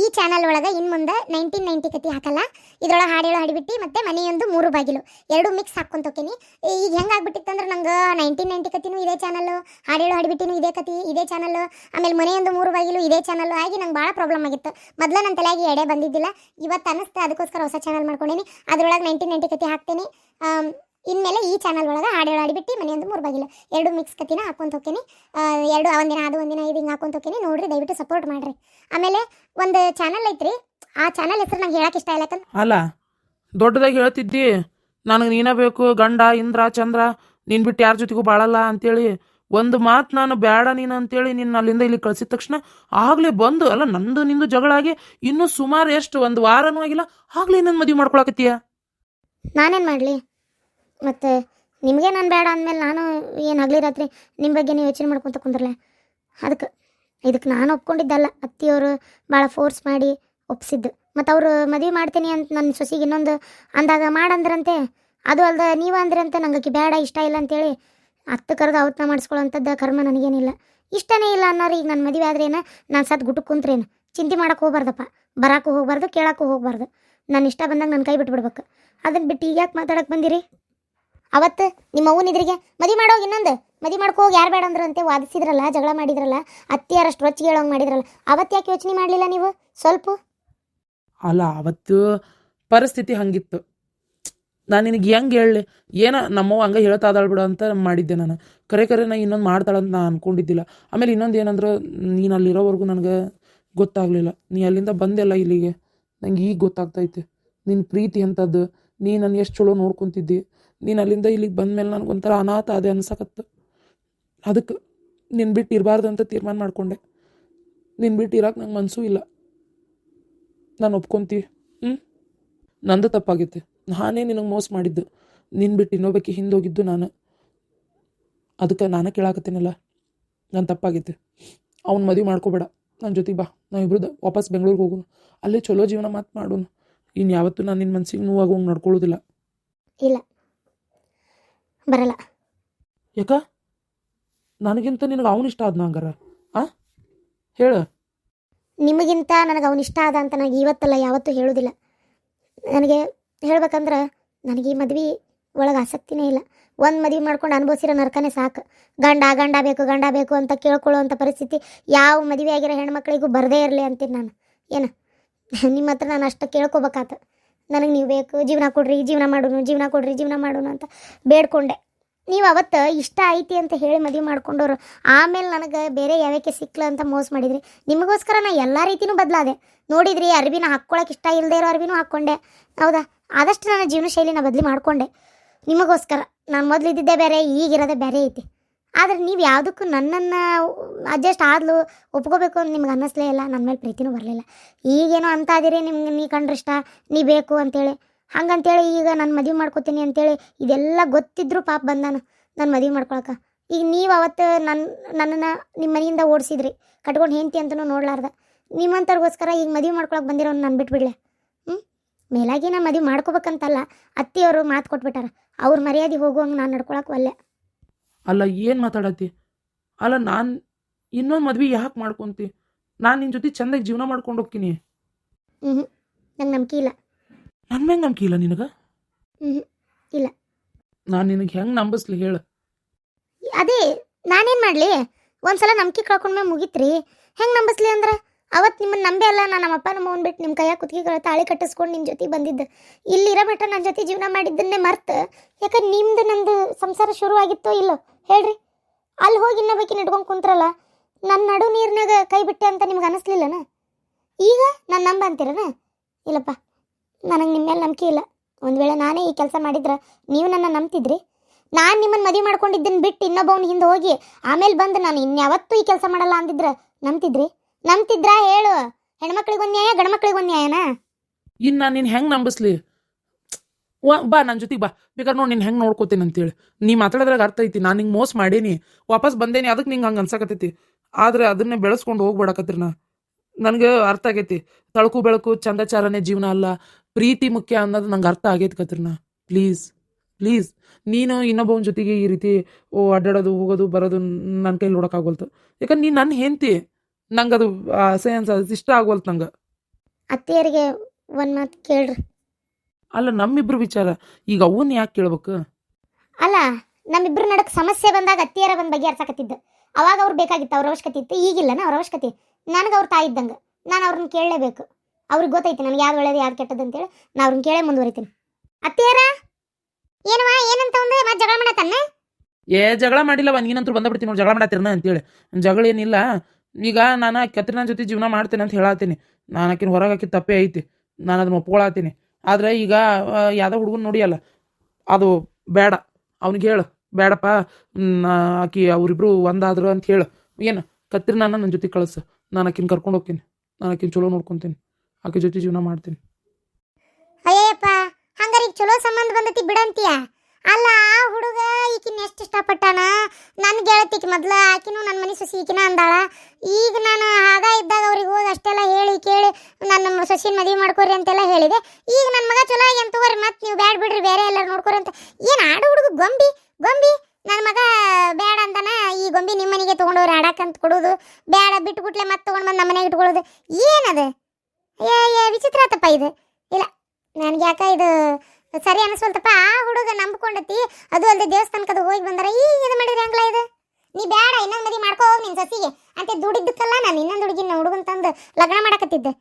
ಈ ಚಾನಲ್ ಒಳಗೆ ಇನ್ನು ಮುಂದೆ ನೈನ್ಟೀನ್ ನೈಂಟಿ ಕತಿ ಹಾಕಲ್ಲ. ಇದ್ರೊಳಗೆ ಹಾಡೇಳು ಹಾಡಿಬಿಟ್ಟು ಮತ್ತೆ ಮನೆಯೊಂದು ಮೂರು ಬಾಗಿಲು. ಎರಡು ಮಿಕ್ಸ್ ಹಾಕ್ಕೊಂತ ಹೋಗ್ತೀನಿ ಈಗ ಹೆಂಗೆ ಆಗ್ಬಿಟ್ಟಿತ್ತು ಅಂದ್ರೆ ನಂಗೆ ನೈನ್ಟೀನ್ ನೈಂಟಿ ಕತಿನೂ ಇದೇ ಚಾನಲ್ಲು ಹಾಡೇಳು ಹಾಡಿಬಿಟ್ಟಿನೂ ಇದೇ ಕತಿ, ಇದೇ ಚಾನಲ್ಲು ಆಮೇಲೆ ಮನೆಯೊಂದು ಮೂರು ಬಾಗಿಲು ಇದೇ ಚಾನಲ್ಲು ಆಗಿ ನಂಗೆ ಭಾಳ ಪ್ರಾಬ್ಲಮ್ ಆಗಿತ್ತು. ಮೊದಲು ನನ್ನ ತಲೆಯಾಗಿ ಎಡೆ ಬಂದಿದ್ದಿಲ್ಲ. ಇವತ್ತು ಅನ್ನಿಸ್ತೆ ಅದಕ್ಕೋಸ್ಕರ ಹೊಸ ಚಾನಲ್ ಮಾಡ್ಕೊಂಡೀನಿ. ಅದರೊಳಗೆ ನೈನ್ಟೀನ್ ನೈಂಟಿ ಕತಿ ಹಾಕ್ತೀನಿ. ಇನ್ಮೇಲೆ ಈ ಚಾನಲ್ ಒಳಗೆ ಹಾಡು ಹಾಡಿಬಿಟ್ಟು ಮನೆಯೊಂದು ಮೂರು ಬಾಗಿಲು ಎರಡು ಮಿಕ್ಸ್ ಕತ್ತಿನ ಹಾಕೊಂತ ಹೋಗ್ತೀನಿ ಎರಡು ಒಂದಿನ ಅದು ಒಂದಿನ ಇದು ಹಿಂಗೆ ಹಾಕೊಂತ ಹೋಗ್ತೀನಿ ನೋಡ್ರಿ ದಯವಿಟ್ಟು ಸಪೋರ್ಟ್ ಮಾಡ್ರಿ. ಆಮೇಲೆ ಒಂದು ಚಾನಲ್ ಐತ್ರಿ. ಆ ಚಾನಲ್ ಹೆಸರು ನಂಗೆ ಹೇಳಕ್ಕೆ ಇಷ್ಟ ಇಲ್ಲ ಯಾಕಂದ್ರೆ ಅಲ್ಲ ದೊಡ್ಡದಾಗಿ ಹೇಳ್ತಿದ್ದಿ. ನನಗೆ ನೀನೇ ಬೇಕು ಗಂಡ ಇಂದ್ರ ಚಂದ್ರ ನೀನು ಬಿಟ್ಟು ಯಾರ ಜೊತೆಗೂ ಬಾಳಲ್ಲ ಅಂತೇಳಿ. ಒಂದು ಮಾತು ನಾನು ಬೇಡ ನೀನು ಅಂತೇಳಿ ನಿನ್ನ ಅಲ್ಲಿಂದ ಇಲ್ಲಿ ಕಳ್ಸಿದ ತಕ್ಷಣ ಆಗಲೇ ಬಂದು ಅಲ್ಲ ನಂದು ನಿಂದು ಜಗಳ ಆಗಿ ಇನ್ನೂ ಸುಮಾರು ಎಷ್ಟು ಒಂದು ವಾರನೂ ಆಗಿಲ್ಲ ಆಗಲೇ ಇನ್ನೊಂದು ಮದುವೆ ಮಾಡ್ಕೊಳಕತ್ತೀಯ? ನಾನೇನು ಮಾಡಲಿ? ಮತ್ತು ನಿಮಗೆ ನಾನು ಬೇಡ ಅಂದಮೇಲೆ ನಾನು ಏನು ಆಗಲಿ ರಾತ್ರಿ ನಿಮ್ಮ ಬಗ್ಗೆ ನೀವು ಯೋಚನೆ ಮಾಡ್ಕೊತ ಕುಂದ್ರಲ್ಲ ಅದಕ್ಕೆ ಇದಕ್ಕೆ ನಾನು ಒಪ್ಕೊಂಡಿದ್ದಲ್ಲ. ಅತ್ತಿಯವರು ಭಾಳ ಫೋರ್ಸ್ ಮಾಡಿ ಒಪ್ಸಿದ್ದು. ಮತ್ತು ಅವರು ಮದುವೆ ಮಾಡ್ತೀನಿ ಅಂತ ನನ್ನ ಸೊಸಿಗೆ ಇನ್ನೊಂದು ಅಂದಾಗ ಮಾಡಂದ್ರಂತೆ. ಅದು ಅಲ್ದ ನೀವು ಅಂದ್ರಂತೆ ನಂಗೆ ಬೇಡ, ಇಷ್ಟ ಇಲ್ಲ ಅಂತೇಳಿ ಹತ್ತು ಕರೆದು ಅವತ್ನ ಮಾಡಿಸ್ಕೊಳ್ಳೋಂಥದ್ದು ಕರ್ಮ ನನಗೇನಿಲ್ಲ. ಇಷ್ಟನೇ ಇಲ್ಲ ಅನ್ನೋರು ಈಗ ನನ್ನ ಮದುವೆ ಆದ್ರೇನು ನಾನು ಸತ್ ಗುಟ್ಟು ಕುಂತ್ರೇನು? ಚಿಂತೆ ಮಾಡೋಕೆ ಹೋಗ್ಬಾರ್ದಪ್ಪ. ಬರೋಕ್ಕೂ ಹೋಗ್ಬಾರ್ದು ಕೇಳೋಕ್ಕೂ ಹೋಗ್ಬಾರ್ದು. ನಾನು ಇಷ್ಟ ಬಂದಾಗ ನನ್ನ ಕೈ ಬಿಟ್ಬಿಡ್ಬೇಕು. ಅದನ್ನ ಬಿಟ್ಟು ಈಗ ಯಾಕೆ ಮಾತಾಡೋಕೆ ಬಂದಿರಿ? ಅವತ್ತು ನಿಮ್ಮ ಅವ್ವನ ಇದ್ರಿಗೆ ಮದಿ ಮಾಡೋಗಿ ಇನ್ನೊಂದು. ಮದಿ ಮಾಡ್ಕೋ ಯಾರು ಬೇಡ ಅಂದ್ರಂತೆ ವಾದಿಸಿದ್ರಲ್ಲ, ಜಗಳ ಮಾಡಿದ್ರಲ್ಲ ಅತ್ತಿಯಾರಷ್ಟು ರೊಚ್ಚಿಗೆ ಹೇಳೋಂಗೆ ಮಾಡಿದ್ರಲ್ಲ. ಅವತ್ತು ಯಾಕೆ ಯೋಚನೆ ಮಾಡಲಿಲ್ಲ ನೀವು? ಸ್ವಲ್ಪ? ಅಲ್ಲ, ಅವತ್ತು ಪರಿಸ್ಥಿತಿ ಹಂಗಿತ್ತು. ನಾನು ನಿನಗೆ ಹೆಂಗೆ ಹೇಳಲಿ? ಏನೋ ನಮ್ಮವ್ವ ಹಂಗೆ ಹೇಳ್ತಾ ಇದಾಳ್ ಬಿಡು ಅಂತ ಮಾಡಿದ್ದೆ ನಾನು. ಕರೆ ಕರೆ ನಾ ಇನ್ನೊಂದು ಮಾಡ್ತಾಳಂತ ನಾನು ಅಂದ್ಕೊಂಡಿದ್ದಿಲ್ಲ ಆಮೇಲೆ ಇನ್ನೊಂದು ಏನಂದ್ರೆ, ನೀನು ಅಲ್ಲಿರೋವರೆಗೂ ನನಗೆ ಗೊತ್ತಾಗಲಿಲ್ಲ. ನೀ ಅಲ್ಲಿಂದ ಬಂದೆಲ್ಲ ಇಲ್ಲಿಗೆ. ನಂಗೆ ಈಗ ಗೊತ್ತಾಗ್ತೈತೆ. ನಿನ್ನ ಪ್ರೀತಿ ಅಂಥದ್ದು ನೀ ನನ್ನ ಎಷ್ಟು ಚಲೋ ನೋಡ್ಕೊತಿದ್ದಿ? ನೀನು ಅಲ್ಲಿಂದ ಇಲ್ಲಿಗೆ ಬಂದಮೇಲೆ ನನಗೊಂಥರ ಅನಾಥ ಅದೇ ಅನ್ಸಕತ್ತು. ಅದಕ್ಕೆ ನಿನ್ನ ಬಿಟ್ಟು ಇರಬಾರ್ದು ಅಂತ ತೀರ್ಮಾನ ಮಾಡಿಕೊಂಡೆ. ನಿನ್ನ ಬಿಟ್ಟು ಇರೋಕೆ ನಂಗೆ ಮನಸ್ಸೂ ಇಲ್ಲ. ನಾನು ಒಪ್ಕೊತೀವಿ ಹ್ಞೂ ನಂದು ತಪ್ಪಾಗಿತ್ತು. ನಾನೇ ನಿನಗೆ ಮೋಸ ಮಾಡಿದ್ದು. ನಿನ್ನ ಬಿಟ್ಟು ಇನ್ನೊಬ್ಬಕ್ಕೆ ಹಿಂದೋಗಿದ್ದು ನಾನು. ಅದಕ್ಕೆ ನಾನೇ ಕೇಳಾಕತ್ತೀನಲ್ಲ. ನಾನು ತಪ್ಪಾಗಿತ್ತು. ಅವ್ನ ಮದುವೆ ಮಾಡ್ಕೋಬೇಡ. ನನ್ನ ಜೊತೆ ಬಾ. ನಾವು ಇಬ್ರದ್ದು ವಾಪಸ್ ಬೆಂಗಳೂರಿಗೆ ಹೋಗೋಣ. ಅಲ್ಲೇ ಚಲೋ ಜೀವನ ಮಾತು ಮಾಡೋಣ. ಇನ್ನು ಯಾವತ್ತೂ ನಾನು ನಿನ್ನ ಮನ್ಸಿಗೆ ಹೋಗಿ ನೋಡ್ಕೊಳ್ಳೋದಿಲ್ಲ. ಇಲ್ಲ. ಬರಲ್ಲ. ಯಾಕ? ನನಗಿಂತ ನಿನಗೆ ಅವನು ಇಷ್ಟ ಆದ್ನ ಹಂಗಾರ? ಆ? ಹೇಳು. ನಿಮಗಿಂತ ನನಗೆ ಅವನು ಇಷ್ಟ ಆದ ಅಂತ ನನಗೆ ಇವತ್ತಲ್ಲ ಯಾವತ್ತೂ ಹೇಳೋದಿಲ್ಲ. ನನಗೆ ಹೇಳ್ಬೇಕಂದ್ರೆ ನನಗೆ ಈ ಮದ್ವೆ ಒಳಗೆ ಆಸಕ್ತಿನೇ ಇಲ್ಲ. ಒಂದು ಮದುವೆ ಮಾಡ್ಕೊಂಡು ಅನುಭವಿಸಿರೋ ನರ್ಕನೇ ಸಾಕು. ಗಂಡ ಗಂಡ ಬೇಕು ಗಂಡ ಬೇಕು ಅಂತ ಕೇಳ್ಕೊಳ್ಳೋವಂಥ ಪರಿಸ್ಥಿತಿ ಯಾವ ಮದುವೆ ಆಗಿರೋ ಹೆಣ್ಮಕ್ಳಿಗೂ ಬರದೇ ಇರಲಿ ಅಂತೀನಿ ನಾನು. ಏನು? ನಿಮ್ಮ ಹತ್ರ ನಾನು ಅಷ್ಟು ಕೇಳ್ಕೊಬೇಕಾತ. ನನಗೆ ನೀವು ಬೇಕು, ಜೀವನ ಕೊಡ್ರಿ, ಜೀವನ ಮಾಡೋನು, ಜೀವನ ಕೊಡ್ರಿ, ಜೀವನ ಮಾಡೋನು ಅಂತ ಬೇಡ್ಕೊಂಡೆ. ನೀವು ಅವತ್ತು ಇಷ್ಟ ಐತಿ ಅಂತ ಹೇಳಿ ಮದುವೆ ಮಾಡ್ಕೊಂಡವ್ರು ಆಮೇಲೆ ನನಗೆ ಬೇರೆ ಯಾವ್ಯಾಕೆ ಸಿಕ್ಲ ಅಂತ ಮೋಸ ಮಾಡಿದ್ರಿ. ನಿಮಗೋಸ್ಕರ ನಾ ಎಲ್ಲ ರೀತಿನೂ ಬದಲಾದೆ. ನೋಡಿದ್ರಿ ಅರ್ಬಿನ ಹಾಕ್ಕೊಳಕ್ಕೆ ಇಷ್ಟ ಇಲ್ಲದೆ ಇರೋ ಅರ್ಬಿನೂ ಹಾಕ್ಕೊಂಡೆ ಹೌದಾ? ಆದಷ್ಟು ನನ್ನ ಜೀವನ ಶೈಲಿನ ಬದಲಿ ಮಾಡ್ಕೊಂಡೆ. ನಿಮಗೋಸ್ಕರ. ನಾನು ಮೊದಲು ಇದ್ದಿದ್ದೇ ಬೇರೆ, ಈಗಿರೋದೇ ಬೇರೆ ಐತಿ. ಆದರೆ ನೀವು ಯಾವುದಕ್ಕೂ ನನ್ನನ್ನು ಅಡ್ಜಸ್ಟ್ ಆದ್ಲು ಒಪ್ಕೋಬೇಕು ಅಂತ ನಿಮ್ಗೆ ಅನ್ನಿಸ್ಲೇ ಇಲ್ಲ. ನನ್ನ ಮೇಲೆ ಪ್ರೀತಿನೂ ಬರಲಿಲ್ಲ. ಈಗೇನೋ ಅಂತ ಇದೀರಿ ನಿಮ್ಗೆ, ನೀ ಕಂಡ್ರಿಷ್ಟ ನೀ ಬೇಕು ಅಂತೇಳಿ. ಹಂಗಂತೇಳಿ ಈಗ ನಾನು ಮದುವೆ ಮಾಡ್ಕೋತೀನಿ ಅಂತೇಳಿ ಇದೆಲ್ಲ ಗೊತ್ತಿದ್ರು ಪಾಪ ಬಂದಾನ ನಾನು ಮದುವೆ ಮಾಡ್ಕೊಳಕ. ಈಗ ನೀವು ಅವತ್ತು ನನ್ನ ನನ್ನನ್ನು ನಿಮ್ಮ ಮನೆಯಿಂದ ಓಡಿಸಿದ್ರಿ. ಕಟ್ಕೊಂಡು ಹೆಂಡ್ತಿ ಅಂತಲೂ ನೋಡ್ಲಾರ್ದ. ನಿಮ್ಮಂಥವ್ರಿಗೋಸ್ಕರ ಈಗ ಮದುವೆ ಮಾಡ್ಕೊಳಕ್ಕೆ ಬಂದಿರೋನು ನಾನು ಬಿಟ್ಬಿಡ್ಲೆ ಹ್ಞೂ ಮೇಲಾಗಿ ನಾನು ಮದುವೆ ಮಾಡ್ಕೋಬೇಕಂತಲ್ಲ, ಅತ್ತಿಯವರು ಮಾತು ಕೊಟ್ಬಿಟ್ಟಾರ. ಅವ್ರ ಮರ್ಯಾದೆ ಹೋಗುವಂಗೆ ನಾನು ನಡ್ಕೊಳಕ್ಕೆ ಒಲ್ಲೆ. ಅಲ್ಲ ಏನು ಮಾತಾಡತ್ತಿ? ಅಲ್ಲ ನಾನು ಇನ್ನೊಂದು ಮದ್ವೆ ಯಾಕೆ ಮಾಡ್ಕೊಂತಿ? ನಾನು ನಿನ್ನ ಜೊತೆ ಚಂದಾಗಿ ಜೀವನ ಮಾಡ್ಕೊಂಡು ಹೋಗ್ತೀನಿ. ಹ್ಞೂ ನಂಗೆ ನಂಬಿಕೆ ಇಲ್ಲ. ನನ್ನ ಮ್ಯಾಗ ನಂಬಿಕೆ ಇಲ್ಲ ನಿನಗೆ? ಹ್ಞೂ ನಾನು ನಿನಗೆ ಹೆಂಗೆ ನಂಬಿಸ್ಲಿ ಹೇಳು. ಅದೇ ನಾನೇನು ಮಾಡಲಿ? ಒಂದ್ಸಲ ನಂಬಿಕೆ ಕಳ್ಕೊಂಡ್ಮೇಲೆ ಮುಗೀತ್ರಿ. ಹೆಂಗೆ ನಂಬಿಸ್ಲಿ ಅಂದ್ರೆ? ಅವತ್ತು ನಿಮ್ಮನ್ನು ನಂಬೆ ಅಲ್ಲ ನಾನು ನಮ್ಮಪ್ಪ ನಮ್ಮ ಅವ್ನು ಬಿಟ್ಟು ನಿಮ್ಮ ಕೈಯಾಗ ಕುತ್ತಿಗೆ ತಾಳಿ ಕಟ್ಟಿಸ್ಕೊಂಡು ನಿಮ್ಮ ಜೊತೆ ಬಂದಿದ್ದು. ಇಲ್ಲಿರೋ ಮಟ್ಟ ನನ್ನ ಜೊತೆ ಜೀವನ ಮಾಡಿದ್ದನ್ನೇ ಮರ್ತು. ಯಾಕಂದ್ರೆ ನಿಮ್ದು ನಂದು ಸಂಸಾರ ಶುರುವಾಗಿತ್ತೋ ಇಲ್ಲೋ? ಹೇಳ್ರಿ. ಅಲ್ಲಿ ಹೋಗಿ ಇನ್ನೊಬ್ಬಾಕಿನ ಇಟ್ಕೊಂಡು ಕುಂತ್ರಲ್ಲ ನನ್ನ ನಡು ನೀರಿನಾಗ ಕೈ ಬಿಟ್ಟೆ ಅಂತ ನಿಮ್ಗೆ ಅನಿಸ್ಲಿಲ್ಲನ? ಈಗ ನಾನು ನಂಬ ಅಂತೀರನ? ಇಲ್ಲಪ್ಪ, ನನಗೆ ನಿಮ್ಮ ಮೇಲೆ ನಂಬಿಕೆ ಇಲ್ಲ. ಒಂದು ವೇಳೆ ನಾನೇ ಈ ಕೆಲಸ ಮಾಡಿದ್ರೆ ನೀವು ನನ್ನ ನಂಬ್ತಿದ್ರಿ. ನಾನು ನಿಮ್ಮನ್ನು ಮದುವೆ ಮಾಡ್ಕೊಂಡಿದ್ದನ್ನು ಬಿಟ್ಟು ಇನ್ನೊಬ್ಬವ್ನ ಹಿಂದೆ ಹೋಗಿ ಆಮೇಲೆ ಬಂದು ನಾನು ಇನ್ಯಾವತ್ತೂ ಈ ಕೆಲಸ ಮಾಡಲ್ಲ ಅಂದಿದ್ರೆ ನಂಬ್ತಿದ್ರಿ? ನಂಬ್ತಿದ್ರಾ ಹೇಳು? ಹೆಣ್ಮಕ್ಳಿಗೊಂದು ನ್ಯಾಯ ಗಂಡ್ಮಕ್ಳಿಗೊಂದು ನ್ಯಾಯನಾ? ಇನ್ನು ನಾನು ನಿನ್ನ ಹೆಂಗೆ ನಂಬಿಸ್ಲಿ? ವಾ, ಬಾ ನನ್ನ ಜೊತೆಗೆ ಬಾ. ಬೇಕಾದ್ರೆ ನೋಡಿ ನೀನು ಹೆಂಗೆ ನೋಡ್ಕೋತೀನಿ ಅಂತೇಳಿ. ನೀ ಮಾತಾಡೋದ್ರಾಗ ಅರ್ಥ ಐತಿ, ನಾನು ನಿಂಗೆ ಮೋಸ ಮಾಡೇನಿ. ವಾಪಸ್ ಬಂದೇನಿ ಅದಕ್ಕೆ ನಿಂಗೆ ಹಂಗೆ ಅನ್ಸಕತ್ತೈತಿ. ಆದರೆ ಅದನ್ನೇ ಬೆಳೆಸ್ಕೊಂಡು ಹೋಗ್ಬೇಡಕತ್ರಿ ನಾ. ನನಗೆ ಅರ್ಥ ಆಗೈತಿ. ತಳಕು ಬೆಳಕು, ಚಂದಚಾರನೇ ಜೀವನ ಅಲ್ಲ. ಪ್ರೀತಿ ಮುಖ್ಯ ಅನ್ನೋದು ನಂಗೆ ಅರ್ಥ ಆಗೈತಿ ಕತ್ರಿನ ಪ್ಲೀಸ್ ಪ್ಲೀಸ್. ನೀನು ಇನ್ನೊಬ್ಬವನ ಜೊತೆಗೆ ಈ ರೀತಿ, ಓ, ಅಡ್ಡಾಡೋದು, ಹೋಗೋದು, ಬರೋದು ನನ್ನ ಕೈಲಿ ನೋಡೋಕ್ಕಾಗೋಲ್ತು ಯಾಕಂದ್ರೆ ನೀನು ನನ್ನ ಹೆಂಡ್ತಿ. ನಂಗೆ ಅದು ಅಸಹ್ಯ ಅನ್ಸ ಇಷ್ಟ ಆಗೋಲ್ತು ನಂಗೆ. ಅತ್ತೆಯರಿಗೆ ಒಂದು ಮಾತು ಕೇಳ್ರಿ. ಅಲ್ಲ ನಮ್ಮಿಬ್ರು ವಿಚಾರ. ಈಗ ಅವನ್ನ ಯಾಕೆ ಕೇಳ್ಬೇಕು? ಅಲ್ಲ ನಮ್ಮಿಬ್ರು ನಡಕ್ ಸಮಸ್ಯೆ ಬಂದಾಗ ಅತ್ತಿಯರ ಬಂದು ಬಗೆಹರ್ಸಕತ್ತಿದ್ದ. ಅವಾಗ ಅವ್ರು ಬೇಕಾಗಿತ್ತು ಅವ್ರ ಅವಶ್ಯಕತೆ ಇತ್ತು. ಈಗಿಲ್ಲನ ಅವ್ರ ಅವಶ್ಯಕತೆ ನನಗೆ ಅವ್ರ ತಾಯಿ ಇದ್ದಂಗೆ. ನಾನು ಅವ್ರನ್ನ ಕೇಳಲೇಬೇಕು. ಅವ್ರಿಗೆ ಗೊತ್ತೈತೆ ನನಗೆ ಯಾವ್ದು ಒಳ್ಳೇದು ಯಾವ್ದು ಕೆಟ್ಟದ್ದು ಅಂತೇಳಿ. ನಾ ಅವ್ರನ್ನ ಕೇಳೇ ಮುಂದುವರಿತೀನಿ. ಅತ್ತಿಯರ? ಏನವ ಏನಂತ ಒಂದು ಮತ್ತೆ ಜಗಳ ಮಾಡತ್ತಾನೆ? ಏ ಜಗಳ ಮಾಡಿಲ್ಲವ ನೀನಂತೂ ಬಂದ್ಬಿಡ್ತೀನಿ ನೋಡಿ ಜಗಳ ಮಾಡತ್ತಿರನ ಅಂತೇಳಿ. ಜಗಳ ಏನಿಲ್ಲ. ಈಗ ನಾನು ಕತ್ರಿನ ಜೊತೆ ಜೀವನ ಮಾಡ್ತೇನೆ ಅಂತ ಹೇಳತ್ತೀನಿ ನಾನು ಆಕಿನ ಹೊರಗೆ ಹಾಕಿ ತಪ್ಪೇ ಐತಿ. ನಾನು ಅದನ್ನ ಒಪ್ಕೊಳತ್ತೀನಿ ಆದ್ರೆ ಈಗ ಯಾವುದೋ ಹುಡುಗನ ನೋಡಿಯಲ್ಲ ಅದು ಬೇಡ. ಅವ್ನಿಗೆ ಹೇಳು, ಬೇಡಪ್ಪ ಆಕಿ ಅವರಿಬ್ರು ಒಂದಾದ್ರು ಅಂತ ಹೇಳು. ಏನು ಕತ್ರಿನ ನನ್ನ ಜೊತೆ ಕಳಿಸು. ನಾನು ಆಕಿನ ಕರ್ಕೊಂಡು ಹೋಗ್ತೀನಿ. ನಾನು ಆಕಿನ ಚಲೋ ನೋಡ್ಕೊತೀನಿ. ಆಕೆ ಜೊತೆ ಜೀವನ ಮಾಡ್ತೀನಿ. ಅಯ್ಯಪ್ಪ ಹಂಗಾರೆ ಚಲೋ ಸಂಬಂಧ ಬಂದತಿ ಬಿಡಂತೀಯ? ಅಲ್ಲ, ಆ ಹುಡುಗ ಈಕಿನ ಎಷ್ಟು ಇಷ್ಟಪಟ್ಟಾನ? ನನ್ನ ಗೆಳತಿಕ್ ಮೊದ್ಲ, ಆಕಿನೂ ನನ್ನ ಮನೆ ಸೊಸಿ ಈಕಿನ ಅಂದಾಳ. ಈಗ ನಾನು ಆಗ ಇದ್ದಾಗ ಅವ್ರಿಗೆ ಹೋಗಿ ಅಷ್ಟೆಲ್ಲ ಹೇಳಿ ಕೇಳಿ, ನನ್ನ ಸೊಸಿನ ಮದುವೆ ಮಾಡ್ಕೊರಿ ಅಂತೆಲ್ಲ ಹೇಳಿದೆ. ಈಗ ನನ್ನ ಮಗ ಚಲೋ ಆಗಿ ತಗೋರಿ ಮತ್ತೆ ನೀವು ಬ್ಯಾಡ ಬಿಡ್ರಿ, ಬೇರೆ ಎಲ್ಲರೂ ನೋಡ್ಕೊರಿ ಅಂತ. ಏನು ಆಡು ಹುಡುಗ, ಗೊಂಬಿ ಗೊಂಬಿ. ನನ್ನ ಮಗ ಬೇಡ ಅಂತಾನ ಈ ಗೊಂಬಿ ನಿಮ್ಮ ಮನೆಗೆ ತೊಗೊಂಡವ್ರು ಆಡಕ್ಕಂತ ಕೊಡೋದು. ಬೇಡ ಬಿಟ್ಬಿಟ್ಲೆ ಮತ್ತೆ ತೊಗೊಂಡು ಬಂದು ನಮ್ಮ ಮನೆಗೆ ಇಟ್ಕೊಳ್ಳೋದು ಏನದು? ಏ, ವಿಚಿತ್ರ ಆತಪ್ಪ ಇದು. ಇಲ್ಲ, ನನಗೆ ಯಾಕ ಇದು ಸರಿ ಅನಿಸ್ವಲ್ತಪ್ಪ ಆ ಹುಡುಗ ನಂಬ್ಕೊಂಡತಿ ಅದು ಅಲ್ಲದೆ ದೇವಸ್ಥಾನಕ್ಕೆ ಹೋಗಿ ಬಂದಾರ ಈ ಇದು ಮಾಡಿದ್ರೆ ಹೆಂಗ್ಲ ಇದು? ನೀ ಬೇಡ ಇನ್ನೊಂದು ಮದಿ ಮಾಡ್ಕೋ ಹೋಗಿ ನಿನ್ನ ಸಸಿಗೆ. ಅಂತ ದುಡಿದ್ದಕ್ಕಲ್ಲ ನಾನು ಇನ್ನೊಂದು ಹುಡುಗಿನ ಹುಡುಗನ ತಂದು ಲಗ್ನ ಮಾಡಕತ್ತಿದ್ದೆ.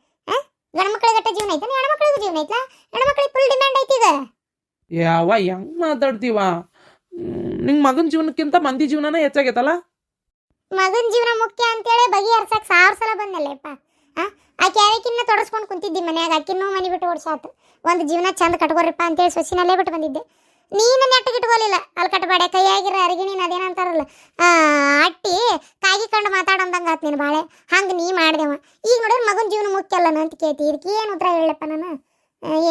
ಮಕ್ಳಿಗೆ ಗಟ್ಟ ಜೀವನ ಐತೆ ಹೆಣ್ಮಕ್ಳಿಗೂ ಜೀವನ ಐತಲ್ಲ ಹೆಣ್ಮಕ್ಳಿಗೆ ಫುಲ್ ಡಿಮ್ಯಾಂಡ್ ಐತಿ ಈಗ. ಯಾವ ಹೆಂಗ್ ಮಾತಾಡ್ತೀವ? ನಿಂಗೆ ಮಗನ ಜೀವನಕ್ಕಿಂತ ಮಂದಿ ಜೀವನನೇ ಹೆಚ್ಚಾಗೈತಲ್ಲ? ಮಗನ ಜೀವನ ಮುಖ್ಯ ಅಂತೇಳಿ ಬಗೆಹರ್ಸಕ್ ಸಾವಿರ ಸಲ ಬಂದಲ್ಲಪ್ಪ ಆಕೆ ಆಕಿನ್ನ ತೊಡಸ್ಕೊಂಡು ಕುಂತಿದ್ದಿ ಮನ್ಯಾಗ, ಆಕಿನ್ನೂ ಮನೆ ಬಿಟ್ಟು ಓಡಿಸಾತು. ಒಂದು ಜೀವನ ಚಂದ ಕಟ್ಕೋರಿಪ್ಪ ಅಂತೇಳಿ ಸೊಸಿನಲ್ಲೇ ಬಿಟ್ಟು ಬಂದಿದ್ದೆ. ನೀನು ನೆಟ್ಟಿಗೆ ಇಟ್ಕೋಲಿಲ್ಲ ಅಲ್ಲಿ ಕಟ್ಬೇಡ, ಕೈಯಾಗಿರ ನೀನು ಅದೇನಂತಾರಲ್ಲ. ಅಟ್ಟಿ ಕಾಗಿ ಕಂಡು ಮಾತಾಡೋದಂಗೆ ಆತ್ ನೀನು ಬಾಳೆ. ಹಂಗೆ ನೀ ಮಾಡ್ದೆವ. ಈಗ ನೋಡಿದ್ರೆ ಮಗನ ಜೀವನ ಮುಖ್ಯ ಅಲ್ಲ ಅಂತ ಕೇಳ್ತಿ. ಇದಕ್ಕೆ ಏನು ಉತ್ತರ ಹೇಳಪ್ಪ ನಾನು?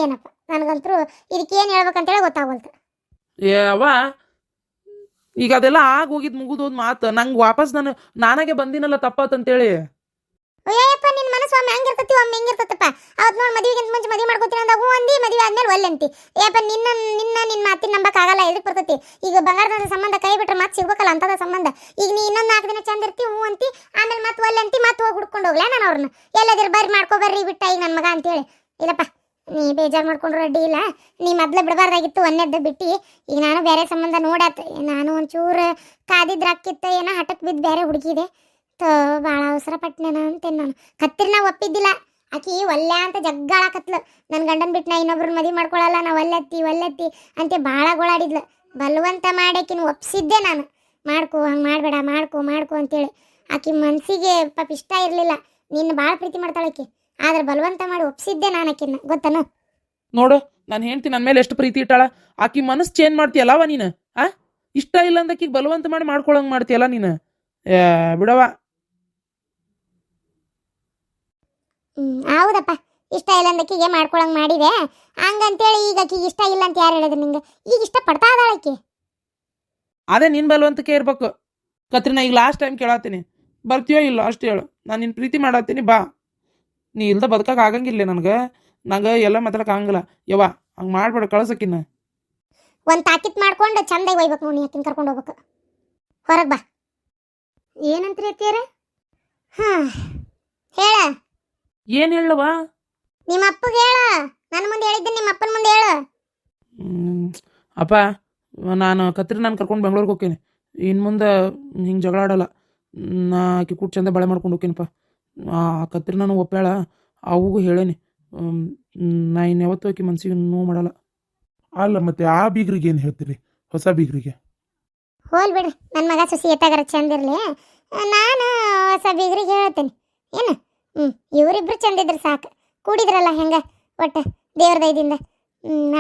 ಏನಪ್ಪ? ನನಗಂತರೂ ಇದಕ್ಕೆ ಏನು ಹೇಳ್ಬೇಕಂತೇಳಿ ಗೊತ್ತಾಗೋಲ್ತು. ಅವ್ವ ಈಗ ಅದೆಲ್ಲ ಆಗ ಹೋಗಿದ್ ಮುಗಿದೋದ್ ಮಾತು. ನಂಗೆ ವಾಪಸ್ ನಾನು, ನಾನಾಗೆ ಬಂದಿನಲ್ಲ ತಪ್ಪಾತಂತೇಳಿ ಅಯ್ಯಪ್ಪ ನಿನ್ನ ಮನಸ್ಸು ಒಮ್ಮೆ ಹೆಂಗಿರ್ತತಿ, ಒಮ್ಮೆ ಹೆಂಗಿರ್ತತಪ್ಪ? ಅವತ್ತು ನೋಡಿ ಮದುವೆಗಿಂತ ಮುಂಚೆ ಮದುವೆ ಮಾಡ್ಕೊತೀನಿ ಅಂದಾಗ ಹೂ ಅಂದಿ, ಮದುವೆ ಆದ್ಮೇಲೆ ಒಲ್ಲೆಂತಿ ಏಪ್ಪ, ನಿನ್ನ ನಿನ್ನ ನಿನ್ನ ಮಾತಿನ ನಂಬಕ್ಕಾಗಲ್ಲ ಎದಕ್ಕೆ ಬರ್ತತಿ. ಈಗ ಬಂಗಾರದ ಸಂಬಂಧ ಕೈ ಬಿಟ್ರೆ ಮತ್ತೆ ಸಿಗ್ಬೇಕಲ್ಲ ಅಂತದ ಸಂಬಂಧ. ಈಗ ನೀ ಇನ್ನೊಂದು ನಾಲ್ಕು ದಿನ ಚಂದ ಇರ್ತಿ ಹೂ ಅಂತಿ. ಆಮೇಲೆ ಮತ್ತೆ ಒಲ್ಲೆಂತಿ ಮತ್ತೆ ಹೋಗಿ ಹುಡ್ಕೊಂಡು ಹೋಗ್ಲಾ ನಾನು ಅವ್ರನ್ನ ಎಲ್ಲದ್ರ ಬರ್ರಿ, ಮಾಡ್ಕೊ ಬರ್ರಿ ಬಿಟ್ಟ ಈಗ ನನ್ನ ಮಗ ಅಂತೇಳಿ. ಇಲ್ಲಪ್ಪ, ನೀ ಬೇಜಾರು ಮಾಡ್ಕೊಂಡ್ರು ಅಡ್ಡಿ ಇಲ್ಲ. ನೀ ಮೊದ್ಲು ಬಿಡಬಾರ್ದಾಗಿತ್ತು ಒಂದೆದ್ದು ಬಿಟ್ಟು. ಈಗ ನಾನು ಬೇರೆ ಸಂಬಂಧ ನೋಡಾತ, ನಾನು ಒಂಚೂರು ಕಾದಿದ್ರಾಕಿತ್ತ ಏನೋ ಹಠಕ್ಕೆ ಬಿದ್ದು ಬೇರೆ ಹುಡುಗಿದೆ. ತೋ ಭಾಳ ಅವಸರ ಪಟ್ನೇನ ಅಂತೇನು ನಾನು. ಕತ್ತಿರ್ನ ಒಪ್ಪಿದ್ದಿಲ್ಲ. ಆಕಿ ಒಲ್ಲೆ ಅಂತ ಜಗ್ಗಾಳಕತ್ಲು ನನ್ನ ಗಂಡನ ಬಿಟ್ಟು ನಾ ಇನ್ನೊಬ್ರನ್ನ ಮದುವೆ ಮಾಡ್ಕೊಳಲ್ಲ ನಾ ಒಲ್ಲೆತ್ತಿ ಒಲ್ಲೆತ್ತಿ ಅಂತ ಭಾಳ ಗೋಳಾಡಿದ್ಲು. ಬಲವಂತ ಮಾಡಾಕಿನ ಒಪ್ಸಿದ್ದೆ ನಾನು. ಮಾಡ್ಕೊ, ಹಂಗೆ ಮಾಡಬೇಡ, ಮಾಡ್ಕೊ ಮಾಡ್ಕೊ ಅಂತೇಳಿ. ಆಕಿ ಮನಸ್ಸಿಗೆ ಪಾಪ ಇಷ್ಟ ಇರಲಿಲ್ಲ. ನಿನ್ನ ಭಾಳ ಪ್ರೀತಿ ಮಾಡ್ತಾಳೆ ಆಕಿ. ಆದ್ರೆ ಬಲವಂತ ಮಾಡಿ ಒಪ್ಸಿದ್ದೆ ನಾನು ಆಕಿನ ಗೊತ್ತನು? ನೋಡು, ನಾನು ಹೇಳ್ತೀನಿ ನನ್ನ ಮೇಲೆ ಎಷ್ಟು ಪ್ರೀತಿ ಇಟ್ಟಾಳ. ಆಕಿ ಮನಸ್ಸು ಚೇಂಜ್ ಮಾಡ್ತೀಯಲ್ಲವ ನೀನು, ಆ? ಇಷ್ಟ ಇಲ್ಲ ಅಂದಕ್ಕೀಗ ಬಲವಂತ ಮಾಡಿ ಮಾಡ್ಕೊಳಂಗ್ ಮಾಡ್ತೀಯಲ್ಲ ನೀನು. ಬಿಡವ ಹೌದಪ್ಪ. ಇಷ್ಟ ಇಲ್ಲ ಅಂದಕ್ಕಿಗೆ ಮಾಡ್ಕೊಳಂಗೆ ಮಾಡಿದೆ. ಹಂಗಂತೇಳಿ ಈಗ ಆಕಿಗೆ ಇಷ್ಟ ಇಲ್ಲ ಅಂತ ಯಾರು ಹೇಳಿದ್ರು ನಿಂಗೆ? ಈಗ ಇಷ್ಟ ಪಡ್ತಾ ಇದ್ದಾಳೆ ಆಕಿ ಅದೇ ನಿನ್ನ ಬಲವಂತಕ್ಕೆ ಇರ್ಬೇಕು ಕತ್ರಿನ ಈಗ ಲಾಸ್ಟ್ ಟೈಮ್ ಕೇಳತ್ತೀನಿ ಬರ್ತೀಯೋ ಇಲ್ಲ ಅಷ್ಟು ಹೇಳು. ನಾನು ನಿನ್ನ ಪ್ರೀತಿ ಮಾಡತ್ತೀನಿ ಬಾ. ನೀ ಇಲ್ದ ಬದುಕಕ್ಕೆ ಆಗಂಗಿಲ್ಲ ನನಗೆ. ನಂಗೆ ಎಲ್ಲ ಮಾತಾಡಕ್ಕೆ ಆಗಂಗಿಲ್ಲ. ಯವ್ವ ಹಂಗೆ ಮಾಡ್ಬೇಡ ಕಳ್ಸಕ್ಕಿನ್ನ. ಒಂದು ತಾಕಿತ್ ಮಾಡ್ಕೊಂಡು ಚಂದಾಗಿ ಒಯ್ಬೇಕು ನೋಡಿ ಆಕಿನ ಕರ್ಕೊಂಡು ಹೋಗ್ಬೇಕು. ಹೊರಗೆ ಬಾ. ಏನಂತ ರೀತಿಯರೇ ಹಾಂ ಹೇಳ. ಏನು ಹೇಳುವಾ? ನಿಮ್ಮ ಅಪ್ಪಗೆ ಹೇಳ. ನನ್ನ ಮುಂದೆ ಹೇಳಿದ್ದೆ ನಿಮ್ಮ ಅಪ್ಪನ ಮುಂದೆ ಹೇಳು. ಅಪ್ಪ ನಾನು ಕತ್ರಿ ನಾನು ಕರ್ಕೊಂಡು ಬೆಂಗಳೂರಿಗೆ ಹೋಗ್ತೀನಿ. ಇನ್ನು ಮುಂದೆ ಹಿಂಗೆ ಜಗಳ ಆಡಲ್ಲ. ನಾ ಆಕೆ ಕೂಟ್ ಚಂದ ಬಳೆ ಮಾಡ್ಕೊಂಡು ಹೋಗ್ತೀನಪ್ಪ. ಆ ಕತ್ರಿ ನಾನು ಒಪ್ಪ್ಯಾಳ. ಅವಗೂ ಹೇಳೇನಿ. ನಾ ಇನ್ನು ಯಾವತ್ತೂ ಆಕೆ ಮನ್ಸಿಗೆ ನೋವು ಮಾಡಲ್ಲ. ಅಲ್ಲ ಮತ್ತೆ ಆ ಬೀಗ್ರಿಗೆ ಏನು ಹೇಳ್ತೀರಿ? ಹೊಸ ಬೀಗ್ರಿಗೆ? ಹೋಲ್ ಬಿಡ್ರಿ. ನನ್ನ ಮಗ ಸುಸಿ ಎತ್ತಾಗರ ಚಂದಿರಲಿ ನಾನು ಹೊಸ ಬೀಗ್ರಿಗೆ ಹೇಳ್ತೇನೆ. ಏನು? ಹ್ಞೂ ಇವರಿಬ್ರು ಚಂದ ಇದ್ರೆ ಸಾಕು. ಕೂಡಿದ್ರಲ್ಲ ಹೆಂಗೆ? ಒಟ್ಟು ದೇವ್ರ ದಯದಿಂದ.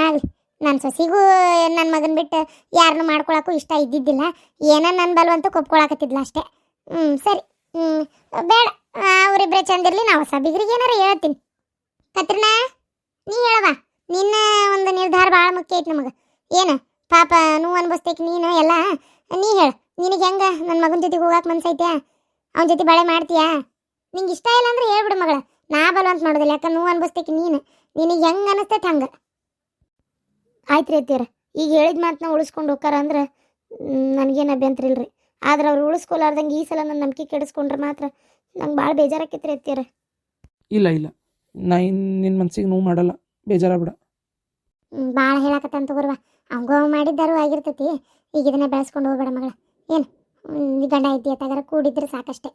ಆಗಲಿ. ನನ್ನ ಸೊಸಿಗೂ ನನ್ನ ಮಗನ ಬಿಟ್ಟು ಯಾರನ್ನೂ ಮಾಡ್ಕೊಳಕ್ಕೂ ಇಷ್ಟ ಇದ್ದಿದ್ದಿಲ್ಲ. ಏನೋ ನನ್ನ ಬಲವಂತ ಕೊಪ್ಕೊಳಕತ್ತಿದ್ಲ ಅಷ್ಟೇ. ಹ್ಞೂ ಸರಿ. ಹ್ಞೂ ಬೇಡ. ಅವರಿಬ್ಬರೇ ಚಂದಿರಲಿ ನಾವು ಸಬಿಗರಿಗೆ ಏನಾರು ಹೇಳ್ತೀನಿ. ಕತ್ರಿನಾ, ನೀ ಹೇಳವ ನಿನ್ನ ಒಂದು ನಿರ್ಧಾರ ಭಾಳ ಮುಖ್ಯ ಐತಿ ನಮಗೆ. ಏನು, ಪಾಪ ನೋವು ಅನ್ಭವಿಸ್ತೈತಿ ನೀನು ಎಲ್ಲ? ನೀ ಹೇಳು. ನಿನಗೆ ಹೆಂಗೆ? ನನ್ನ ಮಗನ ಜೊತೆಗೆ ಹೋಗಕ್ಕೆ ಮನ್ಸೈತೆ ಅವನ ಜೊತೆ ಬಳೆ ಮಾಡ್ತೀಯಾ? ನಿಂಗೆ ಇಷ್ಟ ಇಲ್ಲ ಅಂದ್ರೆ ಹೇಳ್ಬಿಡು ಮಗಳ. ನಾ ಬಲವಂತ ಮಾಡೋದಿಲ್ಲ ಯಾಕಂದ್ರೆ ನೋವು ಅನ್ಭವಿಸ್ತೈತಿ ನೀನು. ನಿನಗೆ ಹೆಂಗೆ ಅನಿಸ್ತೈತೆ ಹಂಗೆ? ಆಯ್ತು ರೀ ಅತ್ತೀರ ಈಗ ಹೇಳಿದ ಮಾತನ್ನ ಉಳಿಸ್ಕೊಂಡು ಹೋಗ್ತಾರ ಅಂದ್ರೆ ನನಗೇನು ಅಭ್ಯಂತರ ಇಲ್ರಿ. ಆದ್ರೆ ಅವ್ರು ಉಳಿಸ್ಕೊಲಾರ್ದಂಗೆ ಈ ಸಲ ನನ್ನ ನಂಬಿಕೆ ಕೆಡಿಸ್ಕೊಂಡ್ರೆ ಮಾತ್ರ ನಂಗೆ ಭಾಳ ಬೇಜಾರಾಕೈತ್ರಿ ಅತ್ತೀರ ಇಲ್ಲ ಇಲ್ಲ. ನಾ ಇನ್ನು ನಿನ್ನ ಮನ್ಸಿಗೆ ನೋವು ಮಾಡಲ್ಲ. ಬೇಜಾರಾಗ್ಬಿಡ. ಭಾಳ ಹೇಳಕತ್ತಂತ ಗುರುವ ಅವಂಗೂ ಅವ್ ಮಾಡಿದ್ದಾರು ಆಗಿರ್ತೈತಿ. ಈಗ ಇದನ್ನ ಬೆಳೆಸ್ಕೊಂಡು ಹೋಗ್ಬೇಡ ಮಗಳ. ಏನು? ಗಂಡ ಐತಿ ಅತ್ತಾಗಾರ ಕೂಡಿದ್ರೆ ಸಾಕಷ್ಟೆ.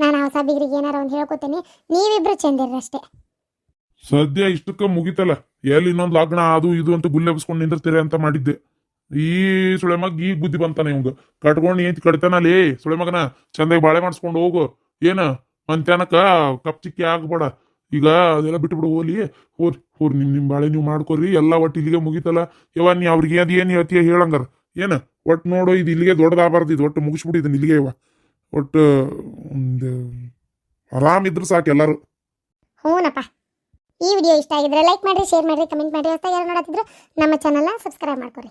ನಾನು ಆ ಹೊಸ ಏನಾರು ಒಂದು ಹೇಳ್ಕೊತೇನೆ. ನೀವಿಬ್ರು ಅಷ್ಟೇ ಸದ್ಯ ಇಷ್ಟಕ್ಕ ಮುಗಿತಲ್ಲ. ಎಲ್ಲಿ ಇನ್ನೊಂದು ಲಗ್ನ ಅದು ಇದು ಅಂತ ಗುಲ್ಲೆ ಎಬ್ಸ್ಕೊಂಡು ನಿಂದಿರ್ತೀರಿ ಅಂತ ಮಾಡಿದ್ದೆ. ಈ ಸುಳೆಮಗ್ ಈಗ ಬುದ್ಧಿ ಬಂತಾನೆ ಇವಂಗ. ಕಟ್ಕೊಂಡು ಏಂತ ಕಟ್ತಾನಲ್ಲಿ ಸುಳೆಮಗನ, ಚಂದಾಗಿ ಬಾಳೆ ಮಾಡಿಸ್ಕೊಂಡು ಹೋಗು. ಏನ? ಮಂತ್ಯಾನಕ ಕಪ್ ಚಿಕ್ಕಿ ಆಗ್ಬೇಡ. ಈಗ ಅದೆಲ್ಲ ಬಿಟ್ಬಿಡು ಹೋಲಿ ಹೋರ್ ಹೋರ್ ನಿಮ್ ನಿಮ್ ಬಾಳೆ ನೀವು ಮಾಡ್ಕೊರಿ. ಎಲ್ಲ ಒಟ್ಟು ಇಲ್ಲಿಗೆ ಮುಗಿತಲ್ಲ. ಯವ್ವ, ನೀ ಅವ್ರಿಗೆ ಅದು ಏನು ಹೇಳ್ತೀಯ ಹೇಳಂಗಾರ. ಏನ? ಒಟ್ಟು ನೋಡು, ಇದು ಇಲ್ಲಿಗೆ ದೊಡ್ಡದಾಗಬಾರ್ದು. ಇದು ಒಟ್ಟು ಮುಗಿಸ್ಬಿಡು ಇದನ್ನ ಇಲ್ಲಿಗೆ ಯವ್ವ. ಒಟ್ಟು ಒಂದು ಆರಾಮ್ ಇದ್ರೆ ಸಾಕು ಎಲ್ಲರೂ. ಹ್ಞೂನಪ್ಪ ಈ ವಿಡಿಯೋ ಇಷ್ಟ ಆಗಿದ್ರೆ ಲೈಕ್ ಮಾಡಿ ಶೇರ್ ಮಾಡಿರಿ ಕಮೆಂಟ್ ಮಾಡಿರಿ. ಹೊಸ ಯಾರು ನೋಡತ್ತಿದ್ರು ನಮ್ಮ ಚಾನಲ್ನ ಸಬ್ಸ್ಕ್ರೈಬ್ ಮಾಡ್ಕೊರಿ.